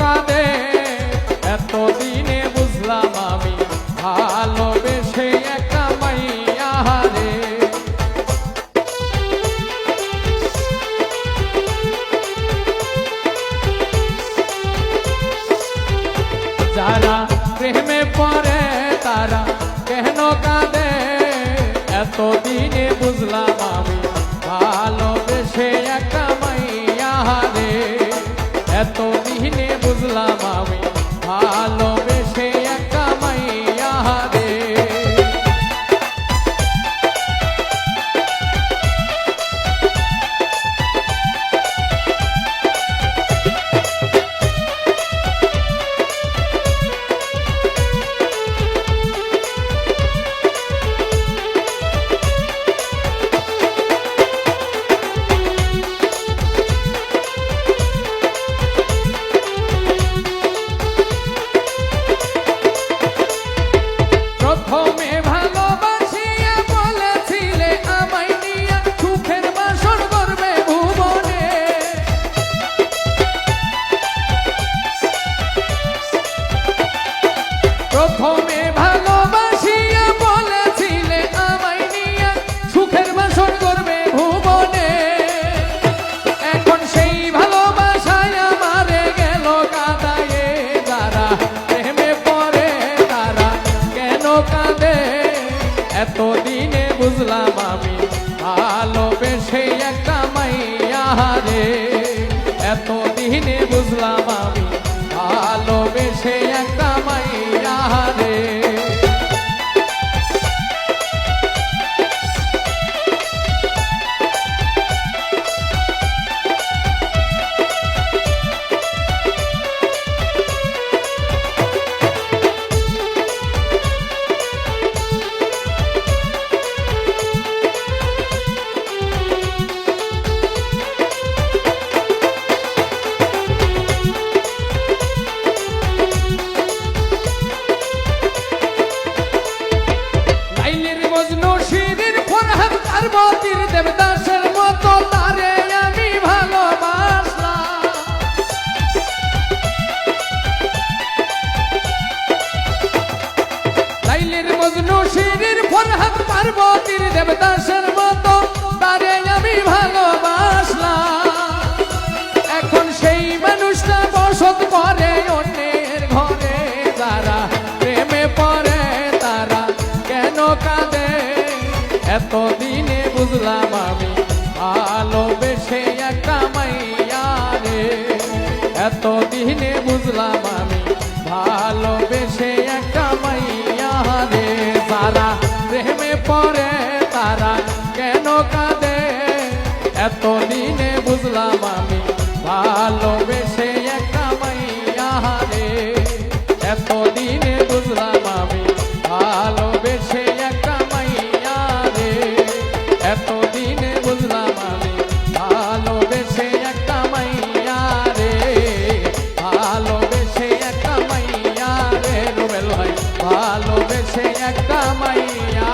কাঁদে এতদিনে বুঝলাম আমি ভালোবেসে একটা মাইয়া রে যারা প্রেমে পড়ে, তারা কেন কাঁদে? এতদিনে বুঝলাম আমি ভালোবেসে প্রথমে ভালোবাসিয়া বলেছিলে আমায় নিয়া সুখের বাসর করবে ভুবনে। এখন সেই ভালোবাসায় আমারে গেল কাদায়ে। যারা প্রেমে পড়ে, তারা কেন কাঁদে? এতদিনে বুঝলাম আমি ভালোবেসে একটা মাইয়া রে এতদিনে বুঝলাম আমি মজনু শিরির ফরহাদ পার্বতীর দেবদাসের মতো তারে আমি ভালোবাসলাম। এখন সেই মানুষটা বসত করে অন্যের ঘরে, যারা প্রেমে পড়ে তারা কেন কাঁদে? এতদিনে বুঝলাম আমি ভালোবেসে একটা মাইয়া রে। এতদিনে বুঝলাম আমি ভালোবেসে এতদিনে বুঝলাম আমি, ভালোবেসে একটা মাইয়া রে এতদিনে বুঝলাম আমি, ভালোবেসে একটা মাইয়া রে এতদিনে বুঝলাম আমি, ভালোবেসে একটা মাইয়া রে ভালোবেসে একটা মাইয়া রে রুবেল ভাই, ভালোবেসে একটা মাইয়া